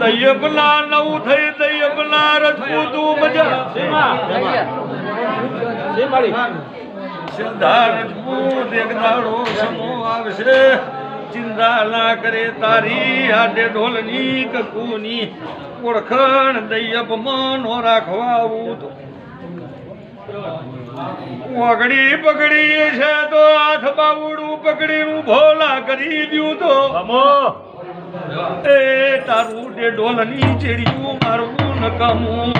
દૈયબના નવું થઈ દૈયબના રજપૂતું મજા સિદ્ધા રજપૂત એક દાડો સમો આવશે. ચિંતા ના કરે તારી આડે ઢોલની કકુની. ઓળખણ દૈયબ મનો રાખવા આવું તો ઓગડી પકડી છે તો હાથ બાવડું પકડીનું ભોલા કરી દ્યું તો. એ તારું તે ઢોલની ચેડિયું મારવું નકામું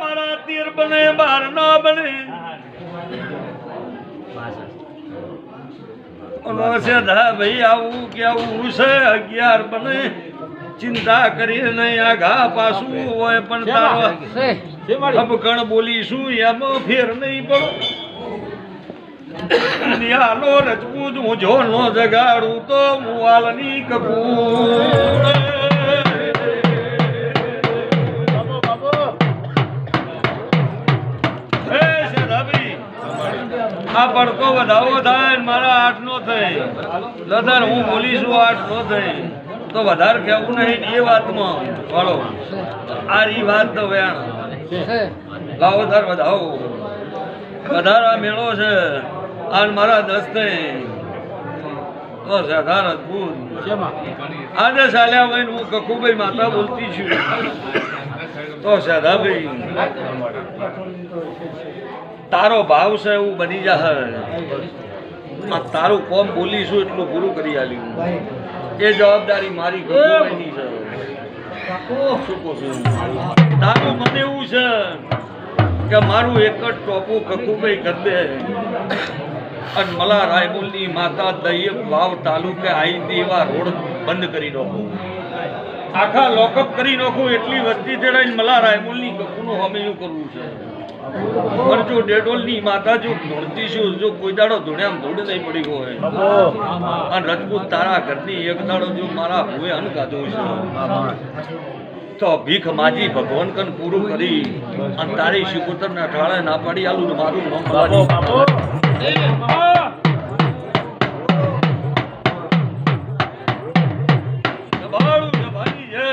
મારા તીર બને, બાર ના બને. ભાઈ આવું કેવું છે, અગિયાર બને. ચિંતા કરી નહીં આઘા પાછું હોય પણ તારો અબકણ બોલીશું એમ ફેર નહીં પડો. નિહાલો રજપૂત હું જો નો જગાડું તો હું વાલની કપૂર. આ પડકો વધાવો થાય મારા આઠ નો થઈ. લદન હું બોલીશું આઠ નો થાય તો વધારે કહેવું નહીં, એ વાતમાં વાળો આ રી વાત તો વેણ. લાવો તાર વધાવો. વધારા મેળો છે, આન મારા દસ્તે. તો સરદાર અદભુત આજે ચાલ્યા હોય હું કકુભાઈ માતા બોલતી છું. તો સદાભાઈ તારો ભાવ છે એવું બની આ તારું કોમ બોલીશું, એટલું પૂરું કરી આલ્યું. એ જવાબદારી મારી કકુભાઈની છે. તારું મને એવું છે કે મારું એક જ ટોપું કકુભાઈ કરી દે અને મલા રાયમુલની માતા દૈયબ વાવ તાલુકે આવી દેવા રોડ બંધ કરી નાખો. આખા લોકઅપ કરી નાખું એટલી વસ્તી ચડાઈને મલા રાયમુલની કકુનું હમેયું કરવું છે. પણ જો ડેડોલની માતા જો ધૂળતી છું જો કોઈ દાડો ધૂળ નહીં પડી હોય અને રજપૂત તારા ઘરની એક દાડો જો મારા ભૂએ અનગાધું છે તો ભીખ માજી ભગવાન કન પૂરું કરી અને તારી શિકોતર ના ઠાળે ના પાડી આલું ને મારું નામ ભલાજી. દબાડું દબાડી જય.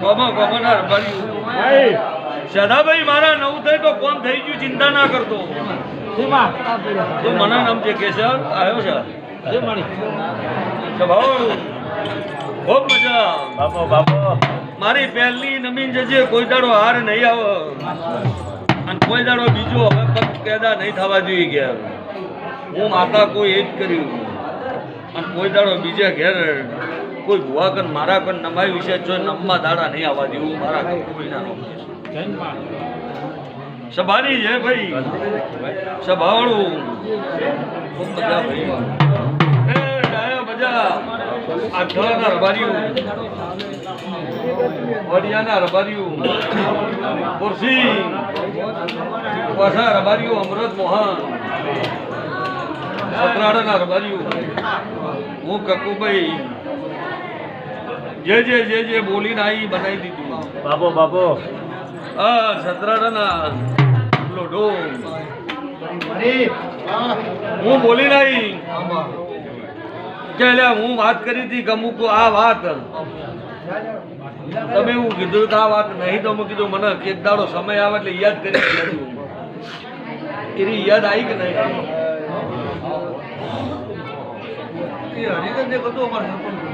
ગોમા રબારી. સદાભાઈ મારા નવ થાય તો કોમ થઈ ગયું ચિંતા ના કરતો. તો મને નામ છે કેશર આવ્યો છે? ખૂબ મજા. મારી પહેલી નમીન જજે કોઈ દાડો હાર નહીં આવે. અને કોઈ દાડો બીજો હવે પગ પેદા નહીં થવા જોઈએ ઘેર. હું માતા કોઈ એ જ કર્યું. અને કોઈ દાડો બીજા ઘેર કોઈ ભુવા કર મારા કન નમાય વિશે જો નમવા દાડા નહીં આવવા દેવું મારા કોઈ નામ સભાની છે ભાઈ, સભાવાળું. ખૂબ મજા ભાઈ મજા. આ ઢોળાના વડિયાના રબારીઓ. ખુરશી પાછા રબારીઓ અમૃત મોહન. સતરાડાના રબારીઓ. હું કકુભાઈ. જે જે જે જે બોલીને આવી બનાવી દીધું. બાબો બાબો આ સતરાડાના લોઢો હું બોલી રહી કે હું વાત કરી હતી કે અમુક આ વાત. તમે હું કીધું આ વાત નહીં તો મેં કીધું, મને એક દાડો સમય આવે એટલે યાદ કરી એની યાદ આવી કે નહીં?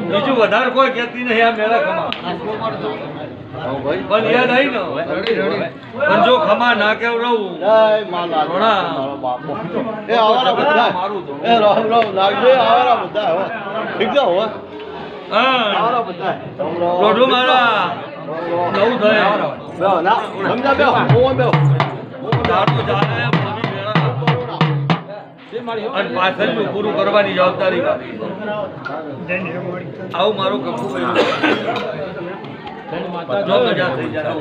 બીજું વધારે કોઈ કહેતી નહીં આ મેળા ખમા પણ યાદ આવી ને પણ જો ખમા ના કેવ રહું. બધા. મારું નવું થાય. ના. સમજા બે દારૂ મેળા અને પાછળનું પૂરું કરવાની જવાબદારી આવું મારું કપડું જો મજા થઈ જાય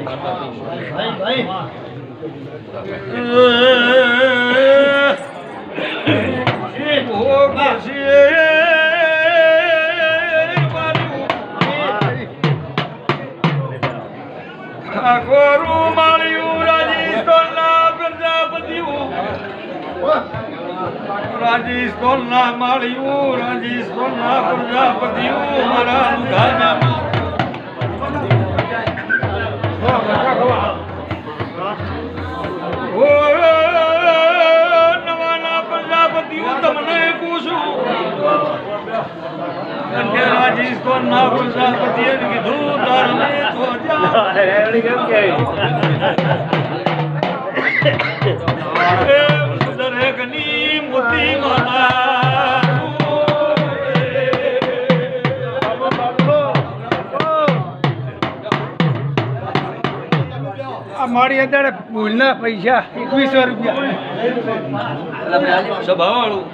ઠાકોરું માળ્યું રાજસ્થાનના માળિયું રાજસ્થાનના પ્રજાપતિયું મારા લુઘાના ઓ નવાના મારી અંદર ભૂલના પૈસા એકવીસો રૂપિયા. સભાવાળું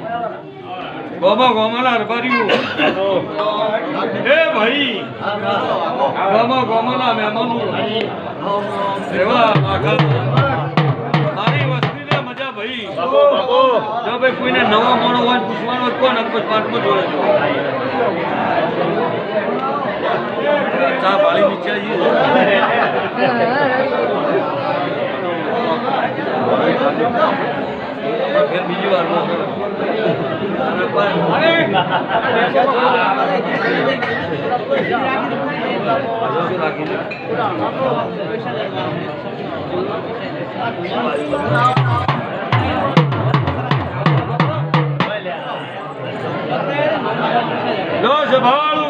ગોમા ગોમાના રબારીઓ. ભાઈ. ગોમા ગોમાના મહેમાનો. એવા આખા મારી મજા ભાઈ. જો ભાઈ કોઈને નવા મોણો હોય પૂછવાનો તો કોણ અંકુશ પાંચમો જોડે ચા ભાળી નીચે ફેર બીજી વાર? લો સભાવાળું.